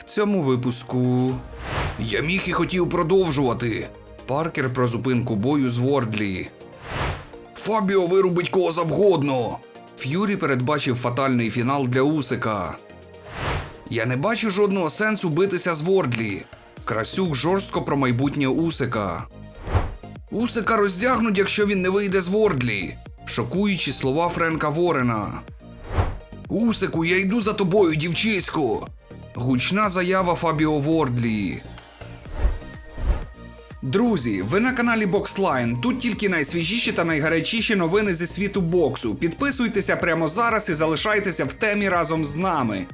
В цьому випуску я міг і хотів продовжувати. Паркер про зупинку бою з Вордлі. Фабіо вирубить кого завгодно. Ф'юрі передбачив фатальний фінал для Усика. Я не бачу жодного сенсу битися з Вордлі. Красюк жорстко про майбутнє Усика. Усика роздягнуть, якщо він не вийде з Вордлі. Шокуючі слова Френка Ворена. Усику, я йду за тобою, дівчисько. Гучна заява Фабіо Вордлі. Друзі, ви на каналі Boxline. Тут тільки найсвіжіші та найгарячіші новини зі світу боксу. Підписуйтеся прямо зараз і залишайтеся в темі разом з нами.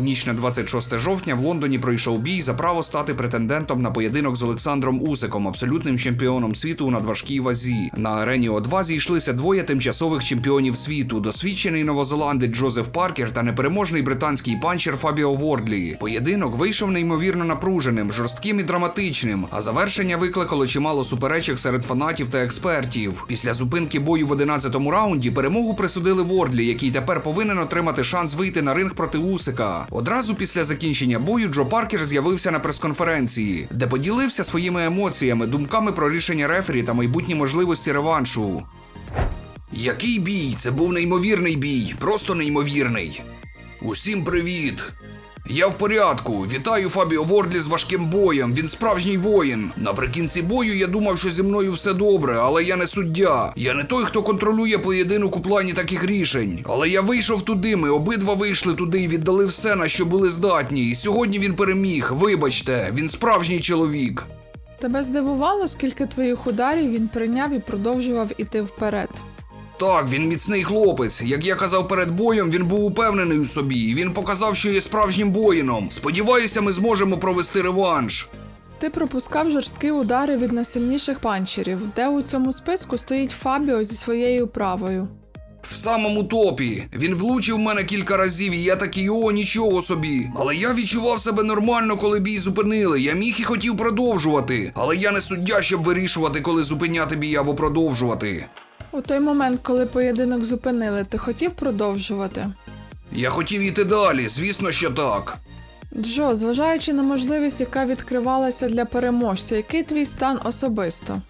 У ніч на 26 жовтня в Лондоні пройшов бій за право стати претендентом на поєдинок з Олександром Усиком, абсолютним чемпіоном світу у надважкій вазі. На арені О2 зійшлися двоє тимчасових чемпіонів світу: досвідчений новозеландець Джозеф Паркер та непереможний британський панчер Фабіо Вордлі. Поєдинок вийшов неймовірно напруженим, жорстким і драматичним. А завершення викликало чимало суперечок серед фанатів та експертів. Після зупинки бою в 11-му раунді перемогу присудили Вордлі, який тепер повинен отримати шанс вийти на ринг проти Усика. Одразу після закінчення бою Джо Паркер з'явився на прес-конференції, де поділився своїми емоціями, думками про рішення рефері та майбутні можливості реваншу. Який бій? Це був неймовірний бій, просто неймовірний. Усім привіт! Я в порядку. Вітаю Фабіо Вордлі з важким боєм. Він справжній воїн. Наприкінці бою я думав, що зі мною все добре, але я не суддя. Я не той, хто контролює поєдинок у плані таких рішень. Але я вийшов туди. Ми обидва вийшли туди і віддали все, на що були здатні. І сьогодні він переміг. Вибачте, він справжній чоловік. Тебе здивувало, скільки твоїх ударів він прийняв і продовжував іти вперед. Так, він міцний хлопець. Як я казав перед боєм, він був упевнений у собі. і Він показав, що є справжнім воїном. Сподіваюся, ми зможемо провести реванш. Ти пропускав жорсткі удари від найсильніших панчерів, де у цьому списку стоїть Фабіо зі своєю правою. В самому топі. Він влучив мене кілька разів, і я такий о, нічого собі. Але я відчував себе нормально, коли бій зупинили. Я міг і хотів продовжувати. Але я не суддя, щоб вирішувати, коли зупиняти бій або продовжувати. У той момент, коли поєдинок зупинили, ти хотів продовжувати? Я хотів іти далі, звісно, що так. Джо, зважаючи на можливість, яка відкривалася для переможця, який твій стан особисто?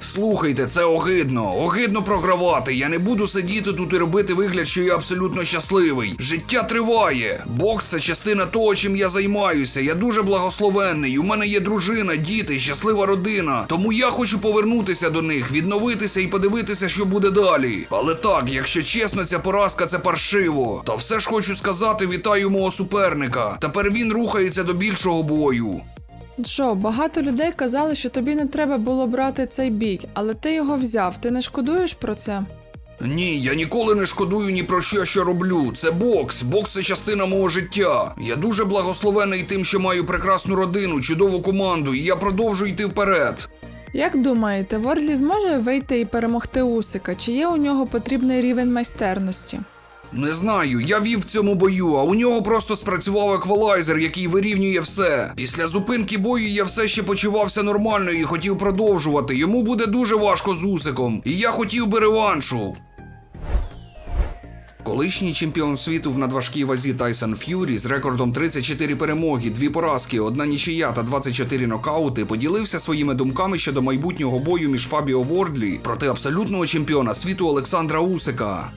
Слухайте, це огидно. Огидно програвати. Я не буду сидіти тут і робити вигляд, що я абсолютно щасливий. Життя триває. Бокс це частина того, чим я займаюся. Я дуже благословенний. У мене є дружина, діти, щаслива родина. Тому я хочу повернутися до них, відновитися і подивитися, що буде далі. Але так, якщо чесно, ця поразка це паршиво. Та все ж хочу сказати, вітаю мого суперника. Тепер він рухається до більшого бою. Джо, багато людей казали, що тобі не треба було брати цей бій, але ти його взяв. Ти не шкодуєш про це? Ні, я ніколи не шкодую ні про що, що роблю. Це бокс. Бокс це частина мого життя. Я дуже благословений тим, що маю прекрасну родину, чудову команду, і я продовжую йти вперед. Як думаєте, Вордлі зможе вийти і перемогти Усика? Чи є у нього потрібний рівень майстерності? Не знаю, я вів в цьому бою, а у нього просто спрацював еквалайзер, який вирівнює все. Після зупинки бою я все ще почувався нормально і хотів продовжувати. Йому буде дуже важко з усиком, і я хотів би реваншу. Колишній чемпіон світу в надважкій вазі Тайсон Ф'юрі з рекордом 34 перемоги, дві поразки, одна нічия та 24 нокаути поділився своїми думками щодо майбутнього бою між Фабіо Вордлі проти абсолютного чемпіона світу Олександра Усика.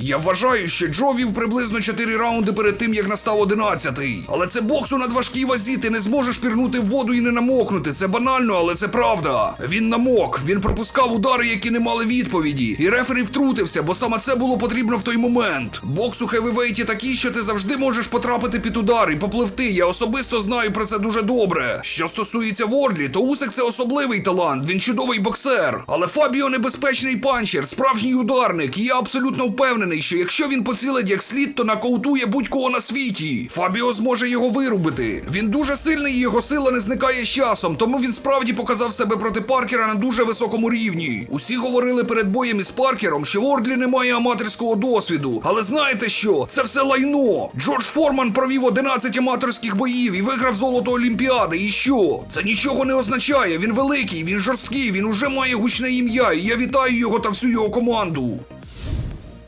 Я вважаю, що Джо вів приблизно 4 раунди перед тим, як настав 11-й. Але це бокс у надважкій вазі, ти не зможеш пірнути в воду і не намокнути. Це банально, але це правда. Він намок, він пропускав удари, які не мали відповіді. І рефері втрутився, бо саме це було потрібно в той момент. Бокс у хевівейті такий, що ти завжди можеш потрапити під удар і попливти. Я особисто знаю про це дуже добре. Що стосується Вордлі, то Усик це особливий талант, він чудовий боксер. Але Фабіо небезпечний панчер, справжній ударник, і я абсолютно впевнений, що якщо він поцілить як слід, то нокаутує будь-кого на світі. Фабіо зможе його вирубити. Він дуже сильний і його сила не зникає з часом, тому він справді показав себе проти Паркера на дуже високому рівні. Усі говорили перед боєм із Паркером, що Вордлі не має аматорського досвіду. Але знаєте що? Це все лайно. Джордж Форман провів 11 аматорських боїв і виграв золото Олімпіади. І що? Це нічого не означає. Він великий, він жорсткий, він уже має гучне ім'я, і я вітаю його та всю його команду.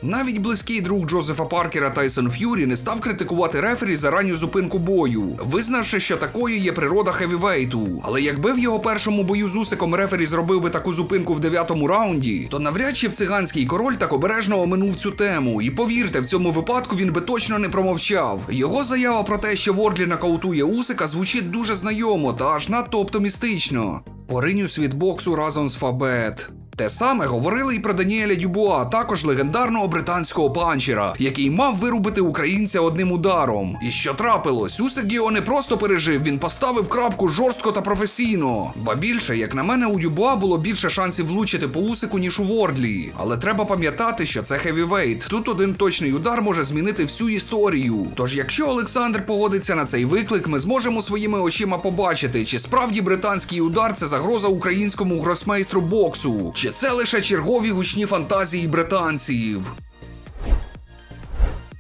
Навіть близький друг Джозефа Паркера Тайсон Ф'юрі не став критикувати рефері за ранню зупинку бою, визнавши, що такою є природа хевівейту. Але якби в його першому бою з Усиком рефері зробив би таку зупинку в дев'ятому раунді, то навряд чи б циганський король так обережно оминув цю тему. І повірте, в цьому випадку він би точно не промовчав. Його заява про те, що Вордлі нокаутує Усика, звучить дуже знайомо та аж надто оптимістично. Поринь у світ боксу разом з Фабет. Те саме говорили і про Даніеля Дюбуа, також легендарного британського панчера, який мав вирубити українця одним ударом. І що трапилось? Усик його не просто пережив, він поставив крапку жорстко та професійно. Ба більше, як на мене, у Дюбуа було більше шансів влучити по усику, ніж у Вордлі. Але треба пам'ятати, що це хевівейт. Тут один точний удар може змінити всю історію. Тож, якщо Олександр погодиться на цей виклик, ми зможемо своїми очима побачити, чи справді британський удар це загроза українському гросмейстру боксу, чи це лише чергові гучні фантазії британців.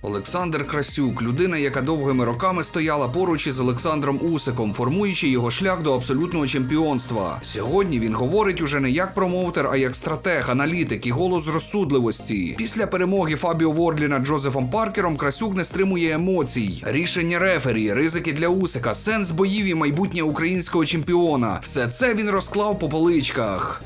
Олександр Красюк, людина, яка довгими роками стояла поруч із Олександром Усиком, формуючи його шлях до абсолютного чемпіонства. Сьогодні він говорить уже не як промоутер, а як стратег, аналітик і голос розсудливості. Після перемоги Фабіо Вордлі над Джозефом Паркером Красюк не стримує емоцій. Рішення рефері, ризики для Усика, сенс боїв і майбутнє українського чемпіона. Все це він розклав по поличках.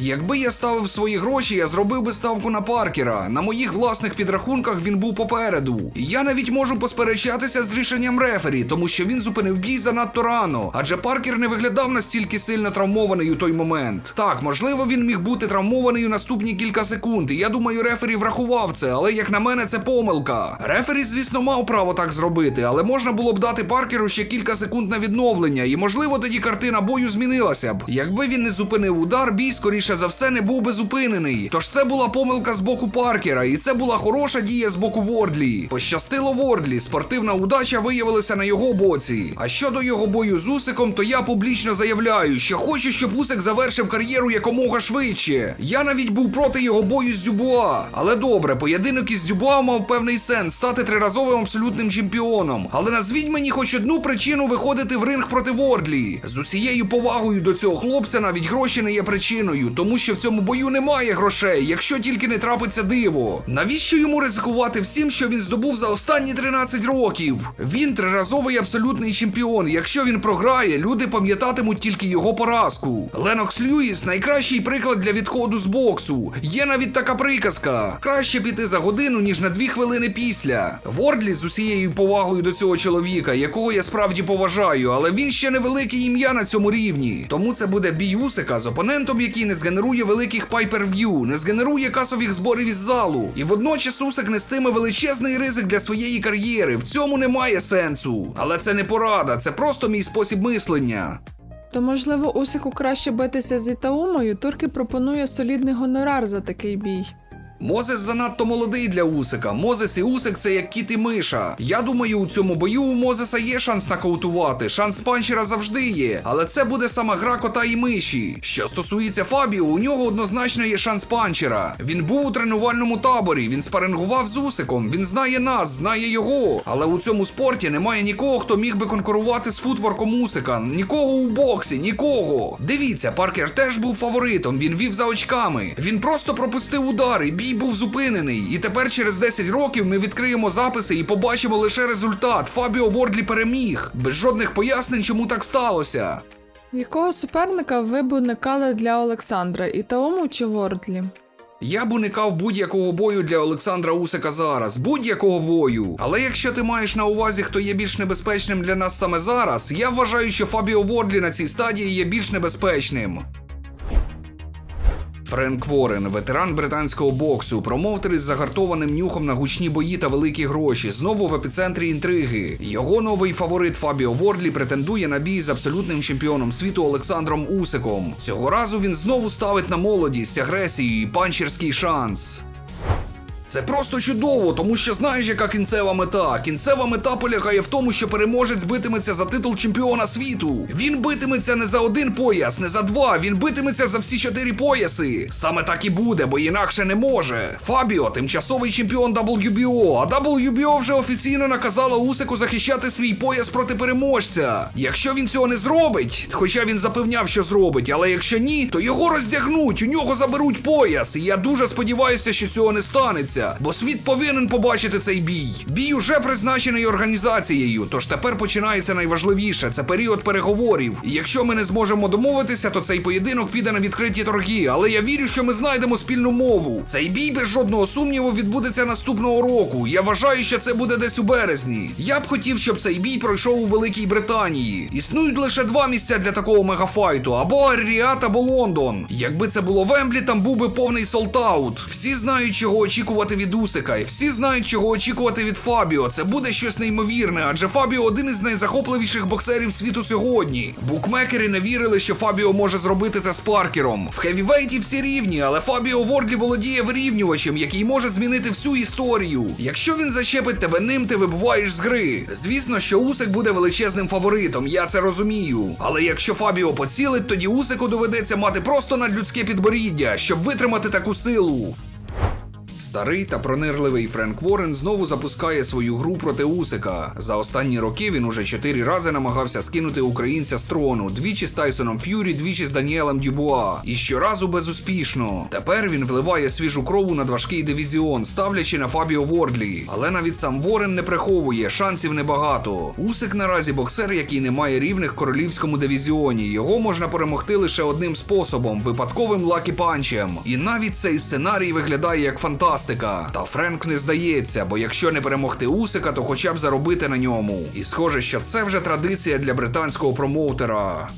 Якби я ставив свої гроші, я зробив би ставку на Паркера. На моїх власних підрахунках він був попереду. Я навіть можу посперечатися з рішенням рефері, тому що він зупинив бій занадто рано. Адже Паркер не виглядав настільки сильно травмований у той момент. Так, можливо, він міг бути травмований у наступні кілька секунд. Я думаю, рефері врахував це, але як на мене, це помилка. Рефері, звісно, мав право так зробити, але можна було б дати Паркеру ще кілька секунд на відновлення, і можливо тоді картина бою змінилася б. Якби він не зупинив удар, бій скоріше за все не був би зупинений. Тож це була помилка з боку Паркера, і це була хороша дія з боку Вордлі. Пощастило Вордлі, спортивна удача виявилася на його боці. А щодо його бою з Усиком, то я публічно заявляю, що хочу, щоб Усик завершив кар'єру якомога швидше. Я навіть був проти його бою з Дюбуа. Але добре, поєдинок із Дюбуа мав певний сенс стати триразовим абсолютним чемпіоном. Але назвіть мені хоч одну причину виходити в ринг проти Вордлі. З усією повагою до цього хлопця навіть гроші не є причиною, тому що в цьому бою немає грошей, якщо тільки не трапиться диво. Навіщо йому ризикувати всім, що він здобув за останні 13 років? Він триразовий абсолютний чемпіон. Якщо він програє, люди пам'ятатимуть тільки його поразку. Ленокс Льюіс найкращий приклад для відходу з боксу. Є навіть така приказка: краще піти за годину, ніж на дві хвилини після. Вордлі з усією повагою до цього чоловіка, якого я справді поважаю, але він ще невелике ім'я на цьому рівні. Тому це буде бій Усика з опонентом, який не згенерує великих пайперв'ю, не згенерує касових зборів із залу. І водночас Усик нестиме величезний ризик для своєї кар'єри. В цьому немає сенсу. Але це не порада, це просто мій спосіб мислення. То можливо Усику краще битися з Ітаумою, турки пропонує солідний гонорар за такий бій. Мозес занадто молодий для Усика. Мозес і Усик це як кіт і миша. Я думаю, у цьому бою у Мозеса є шанс нокаутувати. Шанс панчера завжди є. Але це буде сама гра кота і миші. Що стосується Фабіо, у нього однозначно є шанс панчера. Він був у тренувальному таборі, він спарингував з Усиком, він знає нас, знає його. Але у цьому спорті немає нікого, хто міг би конкурувати з футворком Усика. Нікого у боксі, нікого. Дивіться, Паркер теж був фаворитом. Він вів за очками. Він просто пропустив удари. Бій був зупинений. І тепер через 10 років ми відкриємо записи і побачимо лише результат. Фабіо Вордлі переміг. Без жодних пояснень, чому так сталося. Якого суперника ви б уникали для Олександра Ітауму чи Вордлі? Я б уникав будь-якого бою для Олександра Усика зараз, будь-якого бою. Але якщо ти маєш на увазі, хто є більш небезпечним для нас саме зараз, я вважаю, що Фабіо Вордлі на цій стадії є більш небезпечним. Френк Ворен, ветеран британського боксу, промоутер із загартованим нюхом на гучні бої та великі гроші, знову в епіцентрі інтриги. Його новий фаворит Фабіо Вордлі претендує на бій з абсолютним чемпіоном світу Олександром Усиком. Цього разу він знову ставить на молодість, агресію і панчерський шанс. Це просто чудово, тому що знаєш, яка кінцева мета. Кінцева мета полягає в тому, що переможець битиметься за титул чемпіона світу. Він битиметься не за один пояс, не за два. Він битиметься за всі чотири пояси. Саме так і буде, бо інакше не може. Фабіо, тимчасовий чемпіон WBO, а WBO вже офіційно наказала Усику захищати свій пояс проти переможця. Якщо він цього не зробить, хоча він запевняв, що зробить, але якщо ні, то його роздягнуть, у нього заберуть пояс. І я дуже сподіваюся, що цього не станеться, бо світ повинен побачити цей бій. Бій уже призначений організацією, тож тепер починається найважливіше це період переговорів. І якщо ми не зможемо домовитися, то цей поєдинок піде на відкриті торги. Але я вірю, що ми знайдемо спільну мову. Цей бій без жодного сумніву відбудеться наступного року. Я вважаю, що це буде десь у березні. Я б хотів, щоб цей бій пройшов у Великій Британії. Існують лише два місця для такого мегафайту: або Аріат, або Лондон. Якби це було Вемблі, там був би повний солтаут. Всі знають, чого очікувати від Усика, і всі знають, чого очікувати від Фабіо. Це буде щось неймовірне, адже Фабіо один із найзахопливіших боксерів світу сьогодні. Букмекери не вірили, що Фабіо може зробити це з Паркером. В хевівейті всі рівні, але Фабіо Вордлі володіє вирівнювачем, який може змінити всю історію. Якщо він зачепить тебе ним, ти вибуваєш з гри. Звісно, що Усик буде величезним фаворитом, я це розумію. Але якщо Фабіо поцілить, тоді Усику доведеться мати просто надлюдське підборіддя, щоб витримати таку силу. Старий та пронирливий Френк Ворен знову запускає свою гру проти Усика. За останні роки він уже чотири рази намагався скинути українця з трону, двічі з Тайсоном Ф'юрі, двічі з Даніелем Дюбуа. І щоразу безуспішно. Тепер він вливає свіжу крову на важкий дивізіон, ставлячи на Фабіо Вордлі. Але навіть сам Ворен не приховує, шансів небагато. Усик наразі боксер, який не має рівних в королівському дивізіоні. Його можна перемогти лише одним способом випадковим лакі панчем. І навіть цей сценарій виглядає як фантастика. Та Френк не здається, бо якщо не перемогти Усика, то хоча б заробити на ньому. І схоже, що це вже традиція для британського промоутера.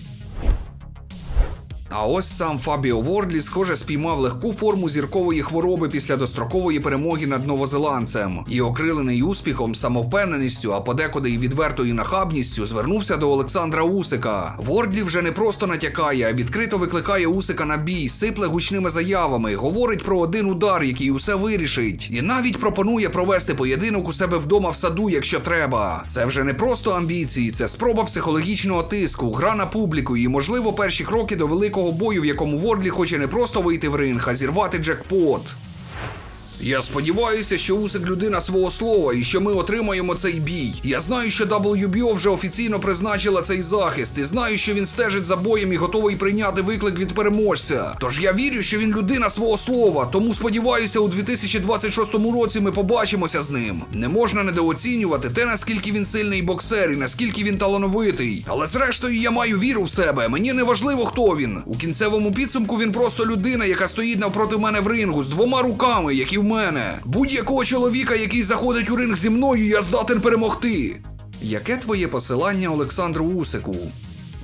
А ось сам Фабіо Вордлі, схоже, спіймав легку форму зіркової хвороби після дострокової перемоги над новозеландцем і, окрилений успіхом, самовпевненістю, а подекуди й відвертою нахабністю, звернувся до Олександра Усика. Вордлі вже не просто натякає, а відкрито викликає Усика на бій, сипле гучними заявами, говорить про один удар, який усе вирішить, і навіть пропонує провести поєдинок у себе вдома в саду, якщо треба. Це вже не просто амбіції, це спроба психологічного тиску, гра на публіку і, можливо, перші кроки до великого бою, в якому Вордлі хоче не просто вийти в ринг, а зірвати джекпот. Я сподіваюся, що Усик людина свого слова і що ми отримаємо цей бій. Я знаю, що WBO вже офіційно призначила цей захист, і знаю, що він стежить за боєм і готовий прийняти виклик від переможця. Тож я вірю, що він людина свого слова. Тому сподіваюся, у 2026 році ми побачимося з ним. Не можна недооцінювати те, наскільки він сильний боксер і наскільки він талановитий. Але зрештою я маю віру в себе. Мені не важливо, хто він. У кінцевому підсумку він просто людина, яка стоїть навпроти мене в рингу з двома руками, які в мене. Будь-якого чоловіка, який заходить у ринг зі мною, я здатен перемогти. Яке твоє посилання Олександру Усику?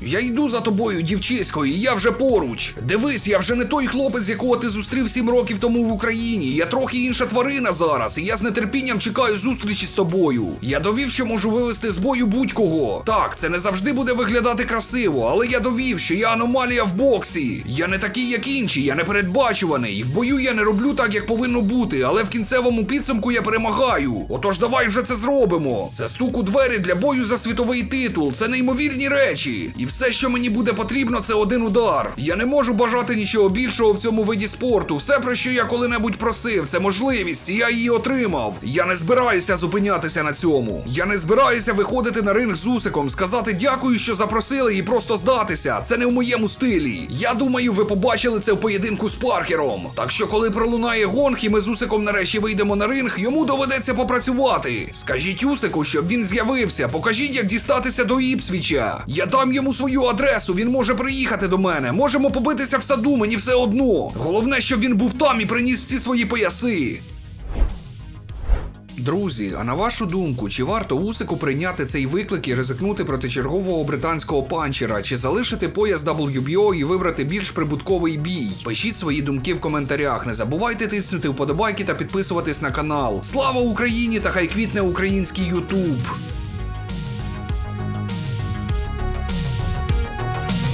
Я йду за тобою, дівчисько, і я вже поруч. Дивись, я вже не той хлопець, якого ти зустрів сім років тому в Україні. Я трохи інша тварина зараз, і я з нетерпінням чекаю зустрічі з тобою. Я довів, що можу вивести з бою будь-кого. Так, це не завжди буде виглядати красиво, але я довів, що я аномалія в боксі. Я не такий, як інші, я не передбачуваний. В бою я не роблю так, як повинно бути, але в кінцевому підсумку я перемагаю. Отож, давай вже це зробимо. Це стук у двері для бою за світовий титул. Це неймовірні речі. Все, що мені буде потрібно, це один удар. Я не можу бажати нічого більшого в цьому виді спорту. Все, про що я коли-небудь просив, це можливість, і я її отримав. Я не збираюся зупинятися на цьому. Я не збираюся виходити на ринг з усиком, сказати дякую, що запросили, і просто здатися. Це не в моєму стилі. Я думаю, ви побачили це в поєдинку з Паркером. Так що, коли пролунає гонг, і ми з усиком нарешті вийдемо на ринг, йому доведеться попрацювати. Скажіть Усику, щоб він з'явився. Покажіть, як дістатися до Іпсвіча. Я дам йому свою адресу. Він може приїхати до мене. Можемо побитися в саду, мені все одно. Головне, щоб він був там і приніс всі свої пояси. Друзі, а на вашу думку, чи варто Усику прийняти цей виклик і ризикнути проти чергового британського панчера, чи залишити пояс WBO і вибрати більш прибутковий бій? Пишіть свої думки в коментарях. Не забувайте тиснути вподобайки та підписуватись на канал. Слава Україні та хай квітне український Ютуб!